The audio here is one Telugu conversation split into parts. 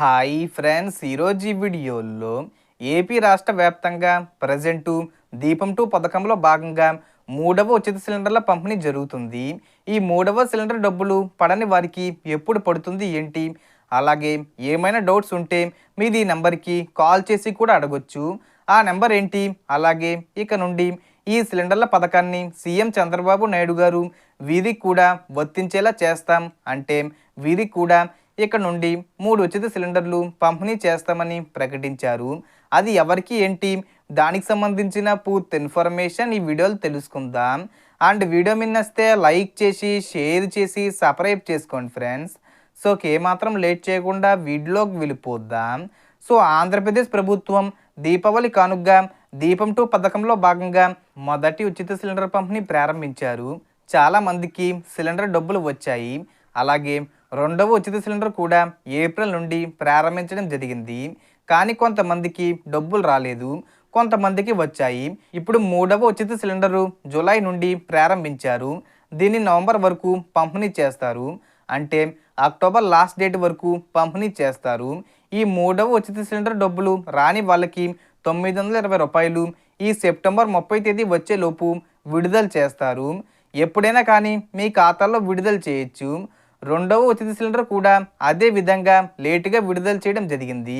హాయ్ ఫ్రెండ్స్ ఈరోజు ఈ వీడియోలో ఏపీ రాష్ట్ర వ్యాప్తంగా ప్రజెంటు దీపం టూ పథకంలో భాగంగా మూడవ ఉచిత సిలిండర్ల పంపిణీ జరుగుతుంది. ఈ మూడవ సిలిండర్ డబ్బులు పడని వారికి ఎప్పుడు పడుతుంది ఏంటి? అలాగే ఏమైనా డౌట్స్ ఉంటే మీది ఈ నెంబర్కి కాల్ చేసి కూడా అడగొచ్చు. ఆ నెంబర్ ఏంటి? అలాగే ఇక నుండి ఈ సిలిండర్ల పథకాన్ని సీఎం చంద్రబాబు నాయుడు గారు వీరికి కూడా వర్తించేలా చేస్తాం. అంటే వీరికి కూడా ఇక్కడ నుండి మూడు ఉచిత సిలిండర్లు పంపిణీ చేస్తామని ప్రకటించారు. అది ఎవరికి ఏంటి? దానికి సంబంధించిన పూర్తి ఇన్ఫర్మేషన్ ఈ వీడియోలో తెలుసుకుందాం. అండ్ వీడియో మిన్నస్తే లైక్ చేసి షేర్ చేసి సబ్స్క్రైబ్ చేసుకోండి ఫ్రెండ్స్. సో ఏమాత్రం లేట్ చేయకుండా వీడియోలోకి వెళ్ళిపోద్దాం సో ఆంధ్రప్రదేశ్ ప్రభుత్వం దీపావళి కానుగ్గా దీపం టూ పథకంలో భాగంగా మొదటి ఉచిత సిలిండర్ పంపిణీ ప్రారంభించారు. చాలా మందికి సిలిండర్ డబ్బులు వచ్చాయి. అలాగే రెండవ ఉచిత సిలిండర్ కూడా ఏప్రిల్ నుండి ప్రారంభించడం జరిగింది. కానీ కొంతమందికి డబ్బులు రాలేదు. కొంతమందికి వచ్చాయి. ఇప్పుడు మూడవ ఉచిత సిలిండరు జూలై నుండి ప్రారంభించారు. దీన్ని నవంబర్ వరకు పంపిణీ చేస్తారు. అంటే అక్టోబర్ లాస్ట్ డేట్ వరకు పంపిణీ చేస్తారు. ఈ మూడవ ఉచిత సిలిండర్ డబ్బులు రాని వాళ్ళకి తొమ్మిది వందల ఇరవై రూపాయలు ఈ సెప్టెంబర్ ముప్పై తేదీ వచ్చేలోపు విడుదల చేస్తారు. ఎప్పుడైనా కానీ మీ ఖాతాలో విడుదల చేయొచ్చు. రెండవ ఉచిత సిలిండర్ కూడా అదే విధంగా లేటుగా విడుదల చేయడం జరిగింది.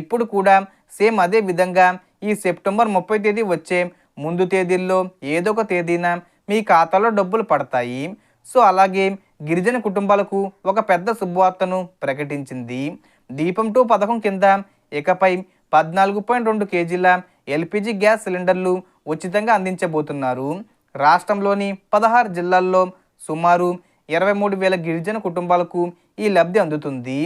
ఇప్పుడు కూడా సేమ్ అదే విధంగా ఈ సెప్టెంబర్ ముప్పై తేదీ వచ్చే ముందు తేదీల్లో ఏదో ఒక తేదీన మీ ఖాతాలో డబ్బులు పడతాయి. సో అలాగే గిరిజన కుటుంబాలకు ఒక పెద్ద శుభవార్తను ప్రకటించింది. దీపం టూ పథకం కింద ఇకపై పద్నాలుగు పాయింట్ రెండు కేజీల ఎల్పిజి గ్యాస్ సిలిండర్లు ఉచితంగా అందించబోతున్నారు. రాష్ట్రంలోని పదహారు జిల్లాల్లో సుమారు ఇరవై మూడు వేల గిరిజన కుటుంబాలకు ఈ లబ్ధి అందుతుంది.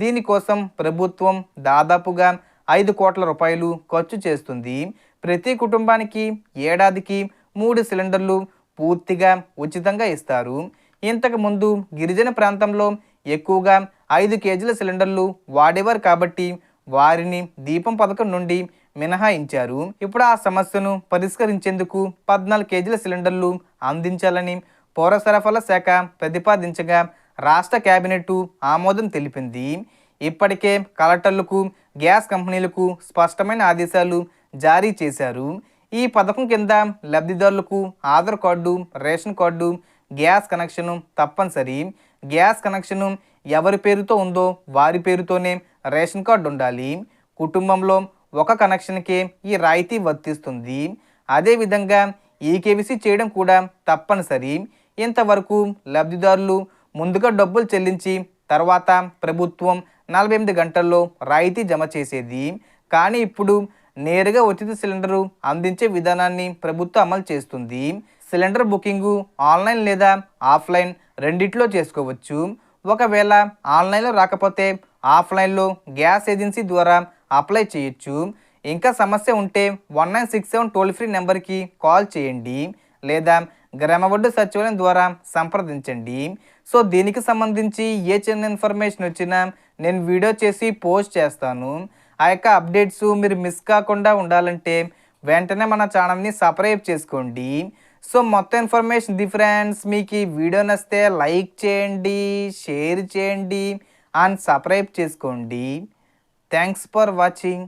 దీనికోసం ప్రభుత్వం దాదాపుగా ఐదు కోట్ల రూపాయలు ఖర్చు చేస్తుంది. ప్రతి కుటుంబానికి ఏడాదికి మూడు సిలిండర్లు పూర్తిగా ఉచితంగా ఇస్తారు. ఇంతకు ముందు గిరిజన ప్రాంతంలో ఎక్కువగా ఐదు కేజీల సిలిండర్లు వాడేవారు కాబట్టి వారిని దీపం పథకం నుండి మినహాయించారు. ఇప్పుడు ఆ సమస్యను పరిష్కరించేందుకు పద్నాలుగు కేజీల సిలిండర్లు అందించాలని పౌర సరఫరాల శాఖ ప్రతిపాదించగా రాష్ట్ర కేబినెట్ ఆమోదం తెలిపింది. ఇప్పటికే కలెక్టర్లకు గ్యాస్ కంపెనీలకు స్పష్టమైన ఆదేశాలు జారీ చేశారు. ఈ పథకం కింద లబ్ధిదారులకు Aadhaar card ration card gas connection తప్పనిసరి. గ్యాస్ కనెక్షను ఎవరి పేరుతో ఉందో వారి పేరుతోనే రేషన్ కార్డు ఉండాలి. కుటుంబంలో ఒక కనెక్షన్కే ఈ రాయితీ వర్తిస్తుంది. అదేవిధంగా ఈకేవిసి చేయడం కూడా తప్పనిసరి. ఇంతవరకు లబ్ధిదారులు ముందుగా డబ్బులు చెల్లించి తర్వాత ప్రభుత్వం నలభై ఎనిమిది గంటల్లో రాయితీ జమ చేసేది. కానీ ఇప్పుడు నేరుగా ఉచిత సిలిండరు అందించే విధానాన్ని ప్రభుత్వం అమలు చేస్తుంది. సిలిండర్ బుకింగు ఆన్లైన్ లేదా ఆఫ్లైన్ రెండిట్లో చేసుకోవచ్చు. ఒకవేళ ఆన్లైన్లో రాకపోతే ఆఫ్లైన్లో గ్యాస్ ఏజెన్సీ ద్వారా అప్లై చేయొచ్చు. ఇంకా సమస్య ఉంటే one nine six seven toll free నెంబర్కి కాల్ చేయండి. లేదా గ్రామవడ్డు సచివాలయం ద్వారా సంప్రదించండి. సో దీనికి సంబంధించి ఏ చిన్న ఇన్ఫర్మేషన్ వచ్చినా నేను వీడియో చేసి పోస్ట్ చేస్తాను. ఆ యొక్క అప్డేట్స్ మీరు మిస్ కాకుండా ఉండాలంటే వెంటనే మన ఛానల్ని సబ్స్క్రైబ్ చేసుకోండి. సో మొత్తం ఇన్ఫర్మేషన్ డిఫరెన్స్ మీకు ఈ వీడియో నచ్చితే లైక్ చేయండి షేర్ చేయండి అండ్ సబ్స్క్రైబ్ చేసుకోండి. Thanks for watching.